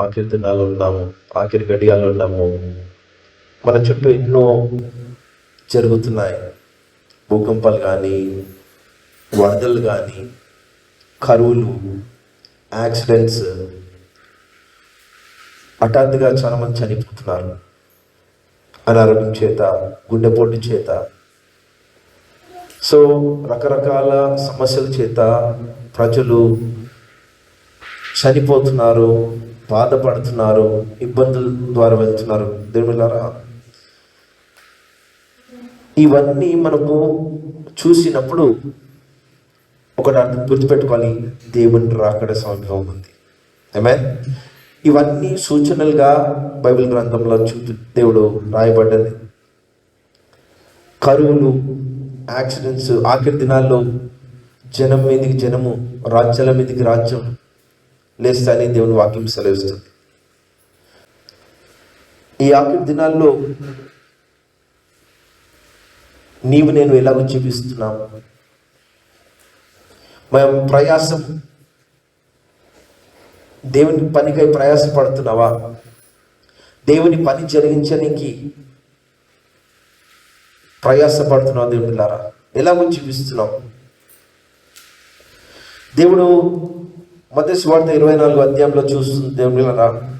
ఆఖరి దినాలు ఉన్నాము ఆఖరి గడియాలు ఉన్నాము మన చుట్టూ ఎన్నో జరుగుతున్నాయి. భూకంపాలు కానీ వరదలు కానీ కరువులు యాక్సిడెంట్స్. హఠాత్తుగా చాలామంది చనిపోతున్నారు. అనారోగ్యం చేత గుండెపోటు చేత. సో రకరకాల సమస్యల చేత ప్రజలు చనిపోతున్నారు. బాధపడుతున్నారు ఇబ్బందుల ద్వారా వెళ్తున్నారు. దేవులారా ఇవన్నీ మనము చూసినప్పుడు ఒకటి అర్థం గుర్తుపెట్టుకోవాలి దేవుని రాకడ సమీపం ఉంది. ఏమే ఇవన్నీ సూచనలుగా బైబిల్ గ్రంథంలో చూపి దేవుడు రాయబడ్డది. కరువులు యాక్సిడెంట్స్ ఆఖరి దినాల్లో జనం మీదకి జనము రాజ్యాల మీదకి రాజ్యం. లేస్తాయని దేవుని వాక్యం సెలవిస్తుంది. ఈ ఆఖరి దినాల్లో నీవు నేను ఎలాగో చూపిస్తున్నాం మనం ప్రయాసం దేవుని పనికై ప్రయాసపడుతున్నావా? దేవుని పని జరిగించడానికి ప్రయాసపడుతున్నావు దేవుడిలారా ఎలాగో చూపిస్తున్నావు దేవుడు మధ్య స్వార్థ ఇరవై నాలుగు అధ్యాయంలో చూస్తుంది దేవుడిలారా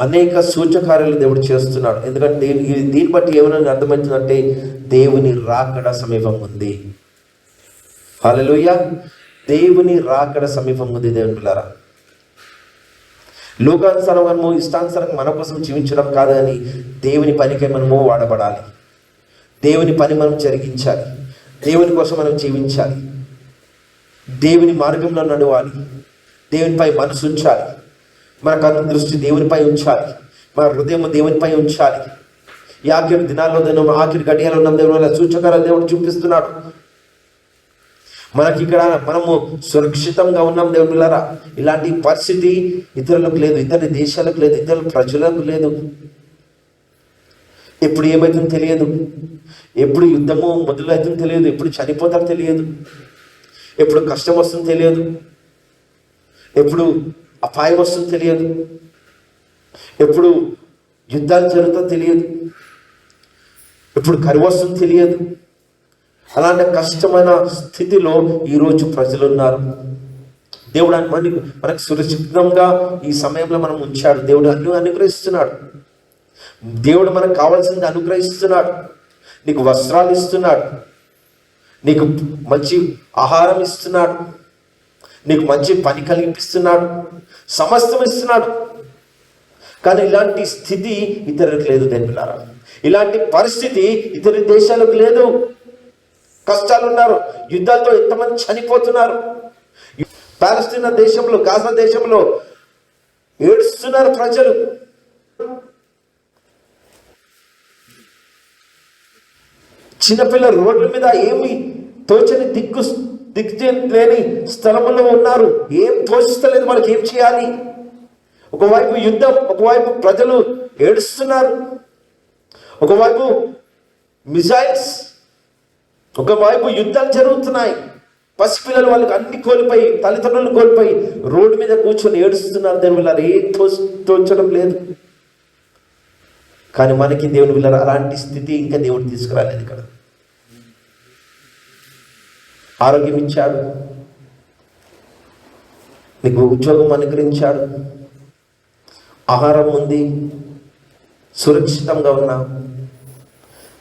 అనేక సూచకార్యాలు దేవుడు చేస్తున్నాడు. ఎందుకంటే దీని దీన్ని బట్టి ఏమైనా అర్థమవుతుందంటే దేవుని రాకడ సమీపం ఉంది. హల్లెలూయ. దేవుని రాకడ సమీపం ఉంది దేవుని పిల్లరా. లోకానుసారం మనము ఇష్టానుసారం మన కోసం జీవించడం కాదు కానీ దేవుని పనికే మనము వాడబడాలి. దేవుని పని మనం జరిగించాలి. దేవుని కోసం మనం జీవించాలి. దేవుని మార్గంలో నడవాలి. దేవునిపై మనసు ఉంచాలి. మన కన్ను దృష్టి దేవునిపై ఉంచాలి. మన హృదయం దేవునిపై ఉంచాలి. ఈ ఆఖరి దినాల్లో దినం ఆఖరి గడియాలు ఉన్న దేవుడు సూచకాలు దేవుడు చూపిస్తున్నాడు. మనకి ఇక్కడ మనము సురక్షితంగా ఉన్నాం దేవుళ్ళారా ఇలాంటి పరిస్థితి ఇతరులకు లేదు. ఇతర దేశాలకు లేదు. ఇతర ప్రజలకు లేదు. ఎప్పుడు ఏమవుతుందో తెలియదు. ఎప్పుడు యుద్ధము మొదలవుతుందో తెలియదు. ఎప్పుడు చనిపోతారో తెలియదు. ఎప్పుడు కష్టం వస్తుందో తెలియదు. ఎప్పుడు అపాయం వస్తుందో తెలియదు. ఎప్పుడు యుద్ధాలు జరుగుతుందో తెలియదు. ఎప్పుడు కరువు వస్తుందో తెలియదు. అలాంటి కష్టమైన స్థితిలో ఈరోజు ప్రజలు ఉన్నారు దేవుడు అని మనకి మనకు సురక్షితంగా ఈ సమయంలో మనం ఉంచాడు. దేవుడు అన్ని అనుగ్రహిస్తున్నాడు. దేవుడు మనకు కావాల్సింది అనుగ్రహిస్తున్నాడు. నీకు వస్త్రాలు ఇస్తున్నాడు. నీకు మంచి ఆహారం ఇస్తున్నాడు. నీకు మంచి పని కలిగిస్తున్నాడు సమస్తం ఇస్తున్నాడు. కానీ ఇలాంటి స్థితి ఇతరులకు లేదు దేవులారా ఇలాంటి పరిస్థితి ఇతర దేశాలకు లేదు. కష్టాలు ఉన్నారు యుద్ధాలతో ఎంతమంది చనిపోతున్నారు. పాలస్తీనా దేశంలో గాజా దేశంలో ఏడుస్తున్నారు ప్రజలు. చిన్నపిల్లలు రోడ్ల మీద ఏమి తోచని దిక్కు దిక్కు లేని స్థలంలో ఉన్నారు. ఏం తోచిస్తలేదు మనకి ఏం చేయాలి? ఒకవైపు యుద్ధం ఒకవైపు ప్రజలు ఏడుస్తున్నారు. ఒకవైపు మిజైల్స్ ఒకవైపు యుద్ధాలు జరుగుతున్నాయి. పసిపిల్లలు వాళ్ళకి అన్ని కోల్పోయి తల్లిదండ్రులు కోల్పోయి రోడ్డు మీద కూర్చొని ఏడుస్తున్నారు దేవుని వీళ్ళ ఏం తో తోచడం లేదు. కానీ మనకి దేవుని వీళ్ళ అలాంటి స్థితి ఇంకా దేవుడు తీసుకురాలేదు ఇక్కడ. ఆరోగ్యం ఇచ్చాడు నీకు ఉద్యోగం అనుగ్రహించాడు. ఆహారం ఉంది. సురక్షితంగా ఉన్నా.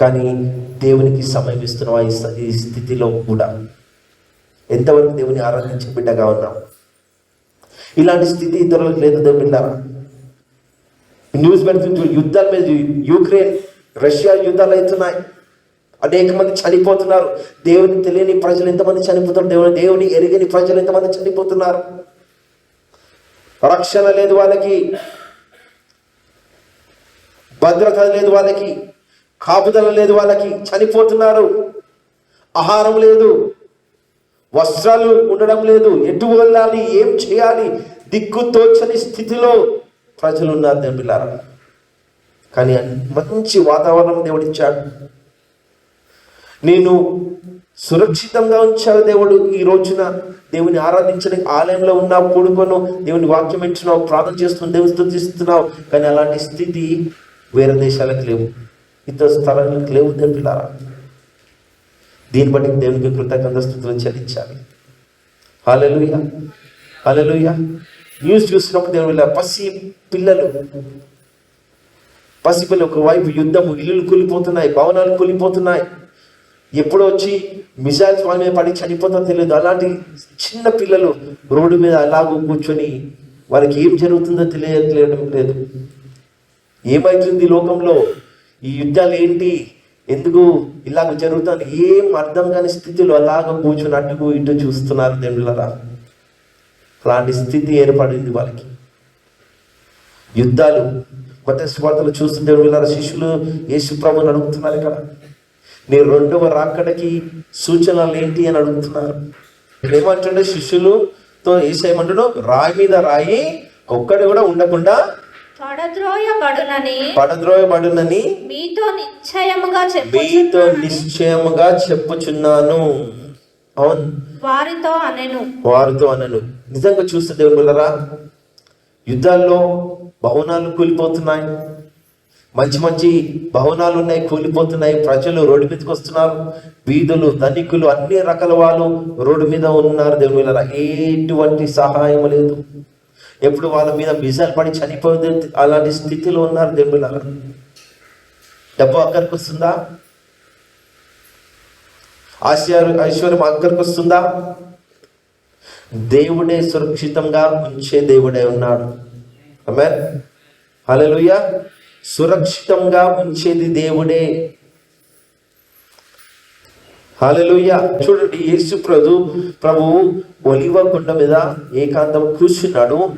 కానీ దేవునికి సమయం ఈ స్థితిలో కూడా? ఎంతవరకు దేవుని ఆరాధించి బిడ్డగా ఉన్నావు? ఇలాంటి స్థితి ఇతరులకు లేదు దేవుళ్ళారా న్యూస్ పెడుతుంది యుద్ధాల మీద యూక్రెయిన్ రష్యా యుద్ధాలు అవుతున్నాయి. అనేక మంది చనిపోతున్నారు. దేవుని తెలియని ప్రజలు ఎంతమంది చనిపోతున్నారు? దేవుని దేవుని ఎరిగని ప్రజలు ఎంతమంది చనిపోతున్నారు? రక్షణ లేదు వాళ్ళకి. భద్రత లేదు వాళ్ళకి. కాపుదల లేదు వాళ్ళకి. చనిపోతున్నారు. ఆహారం లేదు. వస్త్రాలు ఉండడం లేదు. ఎటు వెళ్ళాలి? ఏం చేయాలి? దిక్కు తోచని స్థితిలో ప్రజలు ఉన్నారు దేవుని పిల్లారా కానీ మంచి వాతావరణం దేవుడిచ్చాడు నేను సురక్షితంగా ఉంచావు దేవుడు ఈ రోజున. దేవుని ఆరాధించడానికి ఆలయంలో ఉన్నావు కూడుకొను దేవుని వాక్యం వింటున్నావు ప్రార్థన చేస్తున్నావు దేవుని స్థుతిస్తున్నావు కానీ అలాంటి స్థితి వేరే దేశాలకు లేవు. ఇతర స్థలాలకు లేవు దేవులారా. దీన్ని బట్టి దేవునికి కృతజ్ఞత స్థుతులు చెల్లించాలి. హాలలుయ హాలలుయ న్యూస్ చూసినప్పుడు దేవుని పసి పిల్లలు పసిపిల్లలు ఒకవైపు యుద్ధము ఇల్లులు కూలిపోతున్నాయి భవనాలు కూలిపోతున్నాయి. ఎప్పుడు వచ్చి మిజైల్స్ వాళ్ళ మీద పడి చనిపోతారో తెలియదు. అలాంటి చిన్న పిల్లలు రోడ్డు మీద అలాగూ కూర్చొని వాళ్ళకి ఏం జరుగుతుందో తెలియట్లేయడం లేదు. ఏమవుతుంది లోకంలో? ఈ యుద్ధాలు ఏంటి? ఎందుకు ఇలాగ జరుగుతుంది ఏం అర్థం కాని స్థితిలో అలాగ కూర్చొని అటు ఇటు చూస్తున్నారు దేవుళ్ళరా. అలాంటి స్థితి ఏర్పడింది వాళ్ళకి. యుద్ధాలు కొత్త స్వార్థలు చూస్తుంటే వీళ్ళ శిష్యులు యేసు ప్రభుని అడుగుతున్నారు ఇక్కడ. నీ రెండవ రాకడకి సూచనలు ఏంటి అని అడుగుతున్నారు. ఏమంటుండే శిష్యులతో ఏసేయమంటున్నావు రాయి మీద రాయి ఒక్కడి కూడా ఉండకుండా పడద్రోయబడునని పడద్రోయబడునని మీతో నిశ్చయముగా మీతో నిశ్చయముగా చెప్పుచున్నాను. అవును. వారితో అనెను. వారితో అనను. నిజంగా చూస్తే బిడ్డలారా, యుద్ధాల్లో భవనాలు కూలిపోతున్నాయి. మంచి మంచి భవనాలు ఉన్నాయి కూలిపోతున్నాయి ప్రజలు రోడ్డు మీదకి వస్తున్నారు వీధులు ధనికులు అన్ని రకాల వాళ్ళు రోడ్డు మీద ఉన్నారు దేవుని బిడ్డలారా. ఎటువంటి సహాయం లేదు. ఎప్పుడు వాళ్ళ మీద మిజాలు పడి చనిపోయింది అలాంటి స్థితిలో ఉన్నారు దేవుని డబ్బు అక్కడికి వస్తుందా? ఆశ్చర్య ఐశ్వర్యం అక్కడికి వస్తుందా? దేవుడే సురక్షితంగా ఉంచే దేవుడే ఉన్నాడు. ఆమె హల్లెలూయా సురక్షితంగా ఉంచేది దేవుడే. హల్లెలూయా. చూడండి యేసు ప్రభు ప్రభువు ఒలివ కొండ మీద ఏకాంతం కూర్చున్నాడు.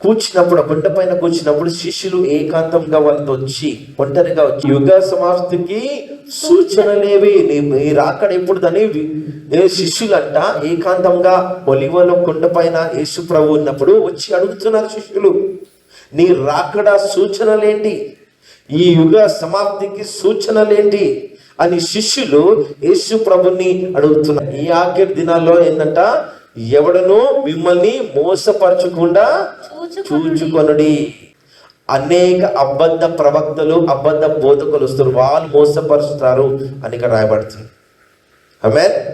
కూర్చున్నప్పుడు కొండ పైన కూర్చున్నప్పుడు శిష్యులు ఏకాంతంగా వాళ్ళతో వచ్చి ఒంటరిగా వచ్చి యుగ సమాప్తికి సూచనలేవి నీ- నీ రాకడ ఎప్పుడు దాని శిష్యులంట ఏకాంతంగా ఒలివలో కొండ పైన యేసు ప్రభు ఉన్నప్పుడు వచ్చి అడుగుతున్నారు శిష్యులు. నీ రాకడ సూచనలేంటి? ఈ యుగ సమాప్తికి సూచనలేంటి? అని శిష్యులు యేసు ప్రభుని అడుగుతున్నారు. ఈ ఆఖరి దినాల్లో ఏంటంట ఎవడను మిమ్మల్ని మోసపరచకుండా చూచుకొనుడి. అనేక అబద్ధ ప్రవక్తలు అబద్ధ బోధకులు వస్తారు. వాళ్ళు మోసపరుస్తారు అని ఇక్కడ రాయబడుతుంది. ఆమె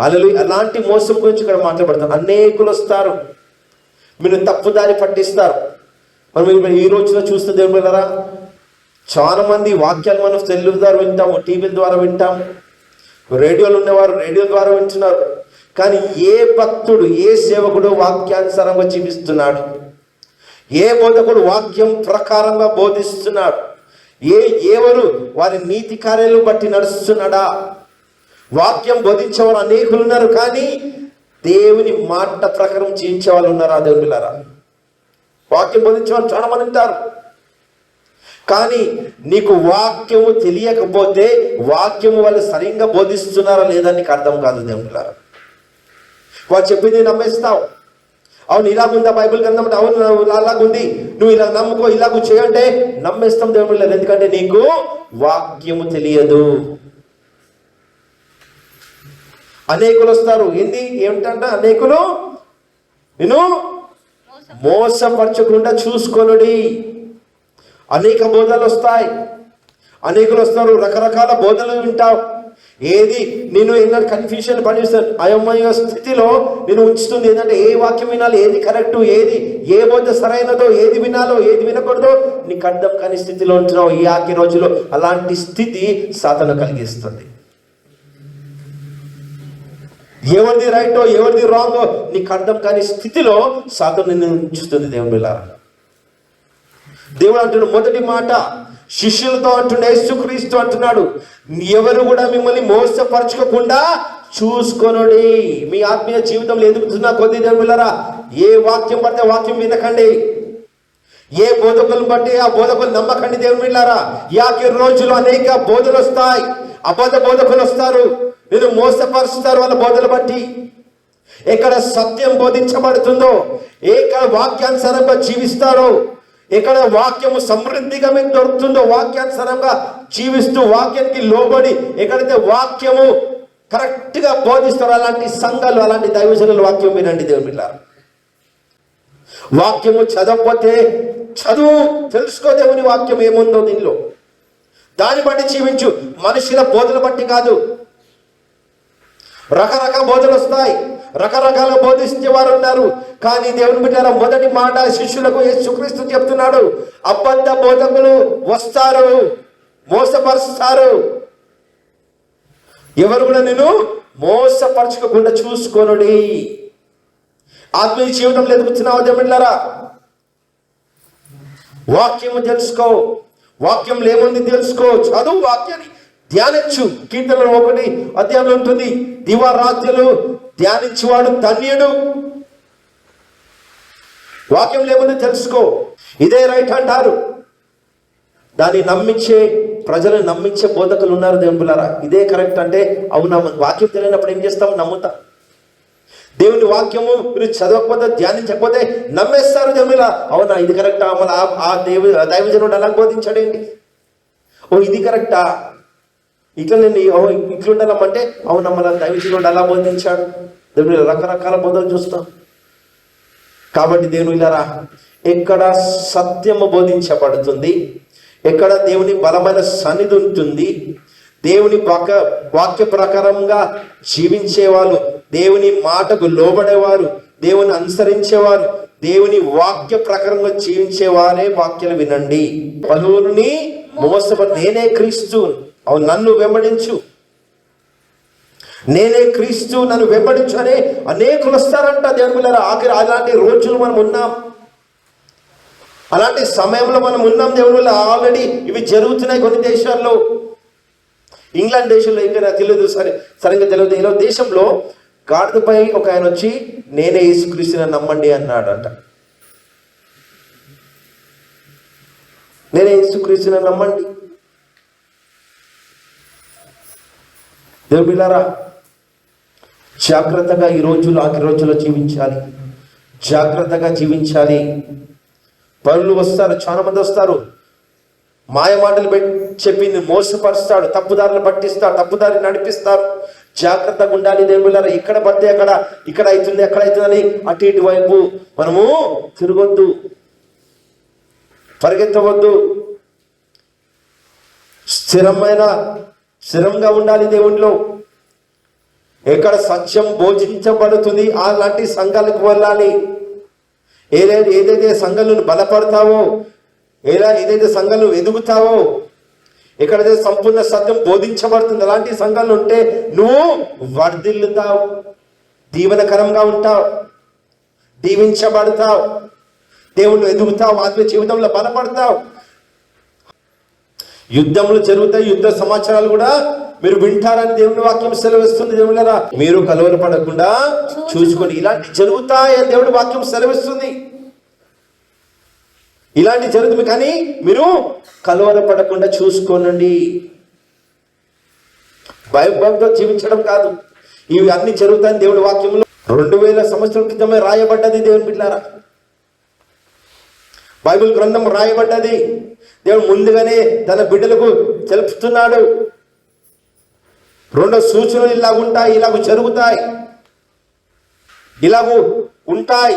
అలలు అలాంటి మోసం గురించి ఇక్కడ మాట్లాడతారు అనేకులు వస్తారు. మీరు తప్పుదారి పట్టిస్తారు. మనం ఈ- రోజున చూస్తే దేవుని బిడ్డలారా, చాలా మంది వాక్యాలు మనం సెల్లు ద్వారా వింటాము టీవీ ద్వారా వింటాం. రేడియోలు ఉన్నవారు రేడియో ద్వారా వింటున్నారు. కానీ ఏ భక్తుడు ఏ సేవకుడు వాక్యానుసారంగా జీవిస్తున్నాడు? ఏ బోధకుడు వాక్యం ప్రకారంగా బోధిస్తున్నాడు? ఏ ఎవరు వారి నీతి కార్యాలు బట్టి నడుస్తున్నాడా? వాక్యం బోధించేవారు అనేకులు ఉన్నారు కానీ దేవుని మాట ప్రకారం జీవించే వాళ్ళు ఉన్నారా దేవుళ్ళారా వాక్యం బోధించే వాళ్ళు చాలా మంది ఉంటారు. కానీ నీకు వాక్యము తెలియకపోతే వాక్యము వాళ్ళు సరిగ్గా బోధిస్తున్నారా లేదా నీకు అర్థం కాదు దేవుని వాళ్ళు చెప్పింది నమ్మేస్తావు. అవును ఇలాగుందా బైబిల్ గ్రంథం అవును అలాగుంది నువ్వు ఇలా నమ్ముకో ఇలాగ చేయంటే నమ్మేస్తాం దేవుడు లేదు ఎందుకంటే నీకు వాక్యము తెలియదు. అనేకులు వస్తారు. ఏంది? ఏమిటంటే అనేకులు నేను మోసపరచకుండా చూసుకొనుడి. అనేక బోధలు వస్తాయి. అనేకులు వస్తారు రకరకాల బోధలు వింటావు. ఏది? నేను ఏదైనా కన్ఫ్యూషన్ పనిస్తాను అయోమయ స్థితిలో నేను ఉంచుతుంది. ఏంటంటే ఏ వాక్యం వినాలి? ఏది కరెక్ట్ ఏది? ఏ బోధ సరైనదో? ఏది వినాలో? ఏది వినకూడదో? నీకు అర్థం కాని స్థితిలో ఉంటున్నావు. ఈ ఆకి రోజులో అలాంటి స్థితి సాధన కలిగిస్తుంది. ఎవరిది రైటో ఎవరిది రాంగో నీకు అర్థం కాని స్థితిలో సాధన నిన్ను ఉంచుతుంది దేవుని బిడ్డలారా. దేవుడు అంటున్న మొదటి మాట శిష్యులతో అంటుండే యేసుక్రీస్తు అంటున్నాడు ఎవరు కూడా మిమ్మల్ని మోసపరచుకోకుండా చూసుకొనుడి. మీ ఆత్మీయ జీవితంలో ఎదుగుతున్న కొద్ది దేవులరా ఏ వాక్యం పడితే వాక్యం వినకండి. ఏ బోధకులను బట్టి ఆ బోధకులు నమ్మకండి దేవుని వెళ్ళారా యాకి రోజులు అనేక బోధలు వస్తాయి. అబద్ధ బోధకులు వస్తారు. నేను మోసపరుస్తారు వాళ్ళ బోధలు బట్టి. ఎక్కడ సత్యం బోధించబడుతుందో ఎక్కడ వాక్యానుసారంగా జీవిస్తారో ఎక్కడ వాక్యము సమృద్ధిగా మీకు దొరుకుతుందో వాక్యానుసారంగా జీవిస్తూ వాక్యానికి లోబడి ఎక్కడైతే వాక్యము కరెక్ట్గా బోధిస్తారు అలాంటి సంఘాలు అలాంటి దైవజనుల వాక్యం వినండి దేవుని పిల్లలు వాక్యము చదవకపోతే చదువు తెలుసుకో దేవుని వాక్యం ఏముందో దీనిలో. దాన్ని బట్టి జీవించు. మనుషుల బోధన బట్టి కాదు. రకరకాల బోధలు వస్తాయి. రకరకాల బోధించే వారు ఉన్నారు. కానీ దేవుని బిడ్డారా మొదటి మాట శిష్యులకు యేసుక్రీస్తు చెప్తున్నాడు. అబద్ధ బోధకులు వస్తారు మోసపరుస్తారు. ఎవరు కూడా నేను మోసపరచకుండా చూసుకోనుడి. ఆత్మీయ జీవితంలో ఎదుగుతున్నావా దేవుళ్ళారా వాక్యము తెలుసుకో. వాక్యం ఏముంది తెలుసుకో. చదువు వాక్యాన్ని ధ్యానించు. కీర్తనలు ఒకటి అధ్యాయంలో ఉంటుంది. దివారాత్రులు ధ్యానించువాడు ధన్యుడు. వాక్యం ఏముంది తెలుసుకో. ఇదే రైట్ అంటారు. దాన్ని నమ్మించే ప్రజలను నమ్మించే బోధకులు ఉన్నారు దేవులారా ఇదే కరెక్ట్ అంటే అవునా వాక్యం తెలియనప్పుడు ఏం చేస్తాం నమ్ముతాం. దేవుని వాక్యము మీరు చదవకపోతే ధ్యానించకపోతే నమ్మేస్తారు దేవునిలా అవునా? ఇది కరెక్టా? మళ్ళీ ఆ- దేవు దైవజనుడు అలా బోధించాడేంటి ఓ ఇది కరెక్టా? ఇట్లా నేను ఇట్లుండాలంటే ఇట్లుండాలమ్మంటే అవునా మన దైవజనుడు అలా బోధించాడు. దేవుడు రకరకాల బోధలు చూస్తాం. కాబట్టి దేవుని ఇలారా ఎక్కడ సత్యము బోధించబడుతుంది ఎక్కడ దేవుని బలమైన సన్నిధి ఉంటుంది దేవుని వాక వాక్య ప్రకారంగా జీవించేవారు దేవుని మాటకు లోబడేవారు దేవుని అనుసరించేవారు దేవుని వాక్య ప్రకారంగా జీవించేవారే వాక్యాలు వినండి. పలువురిని మోసపడి నేనే క్రీస్తు అవును నన్ను వెంబడించు. నేనే క్రీస్తు నన్ను వెంబడించు అనే అనేకులు వస్తారంట దేవుని ఆఖరి అలాంటి రోజులు మనం ఉన్నాం. అలాంటి సమయంలో మనం ఉన్నాం దేవుళ్ళ ఆల్రెడీ ఇవి జరుగుతున్నాయి కొన్ని దేశాల్లో. ఇంగ్లాండ్ దేశంలో ఇంకా నాకు తెలియదు సరే సరిగ్గా తెలియదు ఇలా దేశంలో గాడిదపై ఒక ఆయన వచ్చి నేనే యేసుక్రీస్తుని నమ్మండి అన్నాడంట. నేనే యేసుక్రీస్తుని నమ్మండి. దేవులారా జాగ్రత్తగా ఈ రోజులు ఆఖరి రోజుల్లో జీవించాలి. జాగ్రత్తగా జీవించాలి. పనులు వస్తారు చాలా మంది వస్తారు. మాయ మాటలు పెట్టి మోసపరుస్తాడు తప్పుదారులు పట్టిస్తాడు తప్పుదారి నడిపిస్తారు జాగ్రత్తగా ఉండాలి దేవుళ్ళారా ఇక్కడ పడితే అక్కడ ఇక్కడ అవుతుంది ఎక్కడ అవుతుందని అటు ఇటు వైపు మనము తిరగొద్దు. పరిగెత్తవద్దు. స్థిరమైన స్థిరంగా ఉండాలి దేవునిలో ఎక్కడ సత్యం బోధించబడుతుంది అలాంటి సంఘాలకు వెళ్ళాలి. ఏదైతే ఏదైతే సంఘాలను బలపడతావో ఎలా ఏదైతే సంఘాలు ఎదుగుతావో ఎక్కడైతే సంపూర్ణ సత్యం బోధించబడుతుంది అలాంటి సంఘాలు ఉంటే నువ్వు వర్ధిల్లుతావు దీవనకరంగా ఉంటావు దీవించబడతావు దేవుళ్ళు ఎదుగుతావు ఆత్మీయ జీవితంలో బలపడతావు. యుద్ధములు జరుగుతాయి యుద్ధ సమాచారాలు కూడా మీరు వింటారని దేవుని వాక్యం సెలవిస్తుంది దేవుళ్ళరా మీరు కలవరపడకుండా చూసుకొని ఇలాంటి జరుగుతాయని దేవుడి వాక్యం సెలవిస్తుంది. ఇలాంటి జరుగుతుంది కానీ మీరు కలవరపడకుండా చూసుకోనండి. భయభక్తితో జీవించడం కాదు. ఇవి అన్ని జరుగుతాయని దేవుడి వాక్యంలో రెండు వేల సంవత్సరాల క్రితమే రాయబడ్డది దేవుని బిడ్డారా. బైబిల్ గ్రంథం రాయబడ్డది. దేవుడు ముందుగానే తన బిడ్డలకు తెలుపుతున్నాడు. రెండో సూచనలు ఇలాగ ఉంటాయి ఇలాగ జరుగుతాయి. ఇలాగూ ఉంటాయి.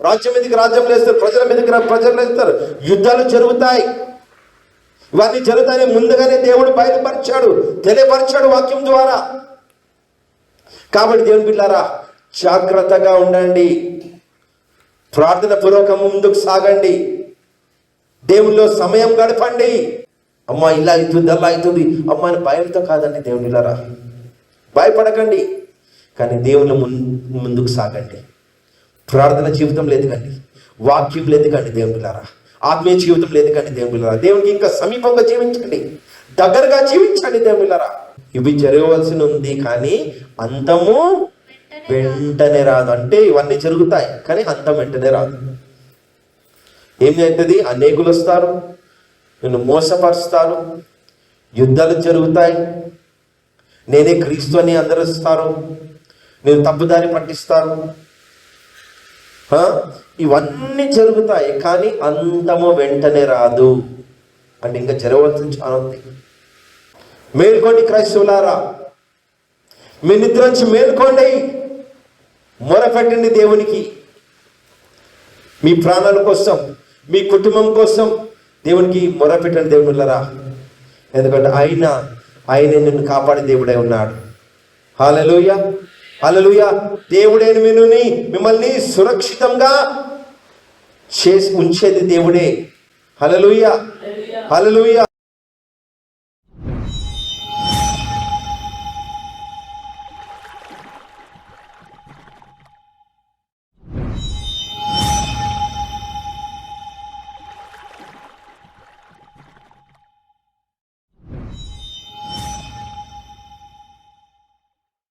రాజ్యం మీదకి రాజ్యం లేస్తారు ప్రజల మీదకి ప్రజలు లేస్తారు. యుద్ధాలు జరుగుతాయి. ఇవన్నీ జరుగుతాయని ముందుగానే దేవుడు బయలుపరిచాడు తెలియపరిచాడు వాక్యం ద్వారా. కాబట్టి దేవుని బిడ్డారా జాగ్రత్తగా ఉండండి. ప్రార్థన పూర్వకం ముందుకు సాగండి. దేవునిలో సమయం గడపండి. అమ్మ ఇలా అవుతుంది అలా అవుతుంది. అమ్మ అని భయంతో కాదండి దేవునిలారా భయపడకండి. కానీ దేవుని ముందు ముందుకు సాగండి. ప్రార్థన జీవితం లేదు కండి వాక్యం లేదు కండి దేవునిలారా ఆత్మీయ జీవితం లేదు కండి దేవునిలారా దేవునికి ఇంకా సమీపంగా జీవించండి. దగ్గరగా జీవించండి దేవునిలారా ఇవి జరగవలసి ఉంది కానీ అంతము వెంటనే రాదు. అంటే ఇవన్నీ జరుగుతాయి కానీ అంతం వెంటనే రాదు. ఏమైతుంది అవుతుంది అనేకులు వస్తారు నిన్ను మోసపరుస్తారు యుద్ధాలు జరుగుతాయి. నేనే క్రీస్తు అని అందరు వస్తారు నేను తప్పుదారి పట్టిస్తారు. ఇవన్నీ జరుగుతాయి కానీ అంతము వెంటనే రాదు. అంటే ఇంకా జరగవలసిన చాలా ఉంది. మేల్కోండి క్రైస్తవులారా. మీ నిద్ర నుంచి మేల్కోండి. మొరపెట్టండి దేవునికి. మీ ప్రాణాల కోసం. మీ కుటుంబం కోసం దేవునికి మొరపెట్టండి దేవుళ్ళరా ఎందుకంటే ఆయన ఆయన నిన్ను కాపాడే దేవుడై ఉన్నాడు. హాలలోయ హల్లెలూయ. దేవుడే వినుని మిమ్మల్ని సురక్షితంగా చేసి ఉంచేది దేవుడే. హలలుయ హలలుయ